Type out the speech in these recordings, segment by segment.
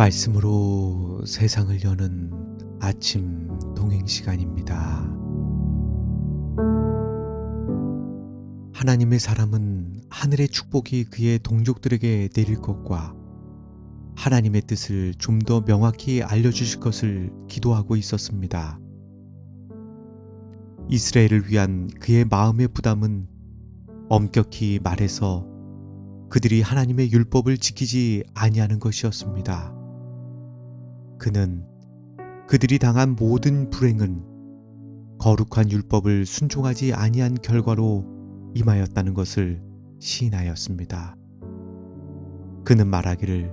말씀으로 세상을 여는 아침 동행 시간입니다. 하나님의 사람은 하늘의 축복이 그의 동족들에게 내릴 것과 하나님의 뜻을 좀 더 명확히 알려주실 것을 기도하고 있었습니다. 이스라엘을 위한 그의 마음의 부담은 엄격히 말해서 그들이 하나님의 율법을 지키지 아니하는 것이었습니다. 그는 그들이 당한 모든 불행은 거룩한 율법을 순종하지 아니한 결과로 임하였다는 것을 시인하였습니다. 그는 말하기를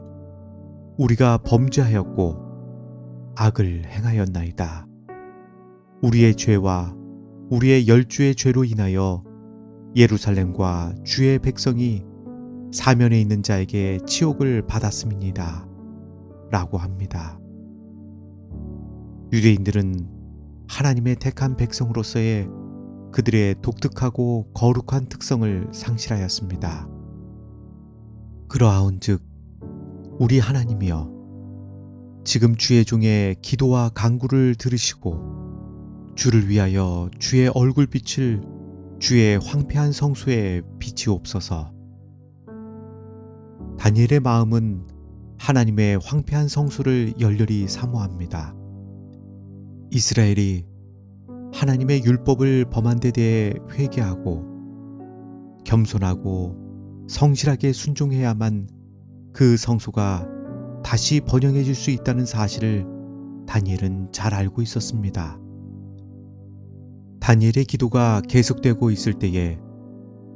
우리가 범죄하였고 악을 행하였나이다. 우리의 죄와 우리의 열주의 죄로 인하여 예루살렘과 주의 백성이 사면에 있는 자에게 치욕을 받았음이니다. 라고 합니다. 유대인들은 하나님의 택한 백성으로서의 그들의 독특하고 거룩한 특성을 상실하였습니다. 그러하온즉 우리 하나님이여 지금 주의 종의 기도와 간구를 들으시고 주를 위하여 주의 얼굴빛을 주의 황폐한 성소에 비치옵소서. 다니엘의 마음은 하나님의 황폐한 성소를 열렬히 사모합니다. 이스라엘이 하나님의 율법을 범한 데 대해 회개하고 겸손하고 성실하게 순종해야만 그 성소가 다시 번영해질 수 있다는 사실을 다니엘은 잘 알고 있었습니다. 다니엘의 기도가 계속되고 있을 때에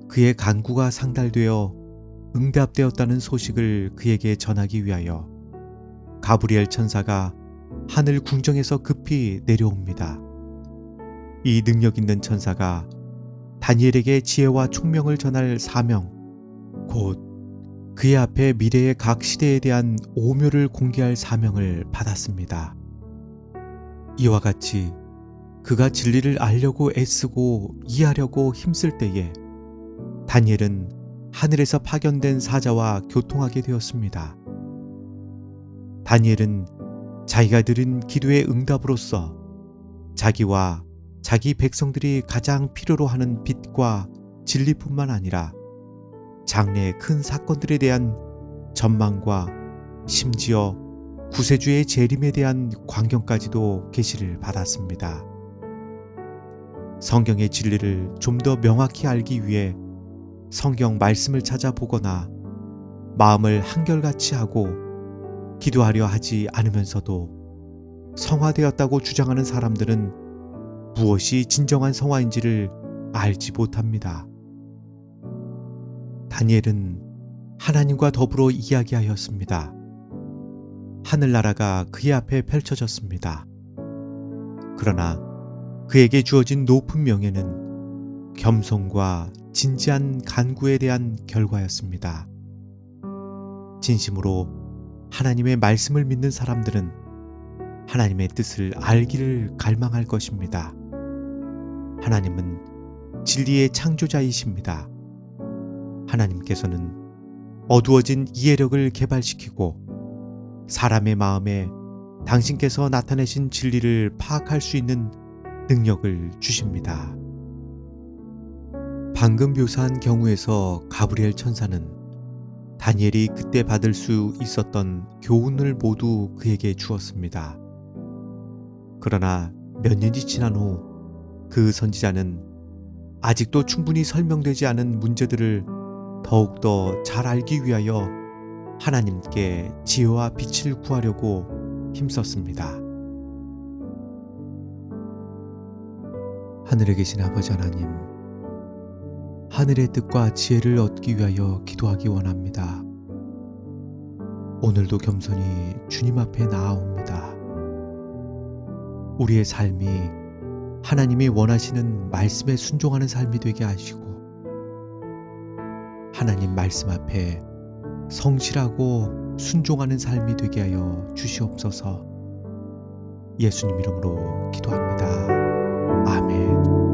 그의 간구가 상달되어 응답되었다는 소식을 그에게 전하기 위하여 가브리엘 천사가 하늘 궁정에서 급히 내려옵니다. 이 능력 있는 천사가 다니엘에게 지혜와 총명을 전할 사명, 곧 그의 앞에 미래의 각 시대에 대한 오묘를 공개할 사명을 받았습니다. 이와 같이 그가 진리를 알려고 애쓰고 이해하려고 힘쓸 때에 다니엘은 하늘에서 파견된 사자와 교통하게 되었습니다. 다니엘은 자기가 드린 기도의 응답으로서 자기와 자기 백성들이 가장 필요로 하는 빛과 진리뿐만 아니라 장래의 큰 사건들에 대한 전망과 심지어 구세주의 재림에 대한 광경까지도 계시를 받았습니다. 성경의 진리를 좀 더 명확히 알기 위해 성경 말씀을 찾아보거나 마음을 한결같이 하고 기도하려 하지 않으면서도 성화되었다고 주장하는 사람들은 무엇이 진정한 성화인지를 알지 못합니다. 다니엘은 하나님과 더불어 이야기하였습니다. 하늘나라가 그의 앞에 펼쳐졌습니다. 그러나 그에게 주어진 높은 명예는 겸손과 진지한 간구에 대한 결과였습니다. 진심으로 하나님의 말씀을 믿는 사람들은 하나님의 뜻을 알기를 갈망할 것입니다. 하나님은 진리의 창조자이십니다. 하나님께서는 어두워진 이해력을 개발시키고 사람의 마음에 당신께서 나타내신 진리를 파악할 수 있는 능력을 주십니다. 방금 묘사한 경우에서 가브리엘 천사는 다니엘이 그때 받을 수 있었던 교훈을 모두 그에게 주었습니다. 그러나 몇 년이 지난 후 그 선지자는 아직도 충분히 설명되지 않은 문제들을 더욱더 잘 알기 위하여 하나님께 지혜와 빛을 구하려고 힘썼습니다. 하늘에 계신 아버지 하나님, 하늘의 뜻과 지혜를 얻기 위하여 기도하기 원합니다. 오늘도 겸손히 주님 앞에 나아옵니다. 우리의 삶이 하나님이 원하시는 말씀에 순종하는 삶이 되게 하시고, 하나님 말씀 앞에 성실하고 순종하는 삶이 되게 하여 주시옵소서 예수님 이름으로 기도합니다. 아멘.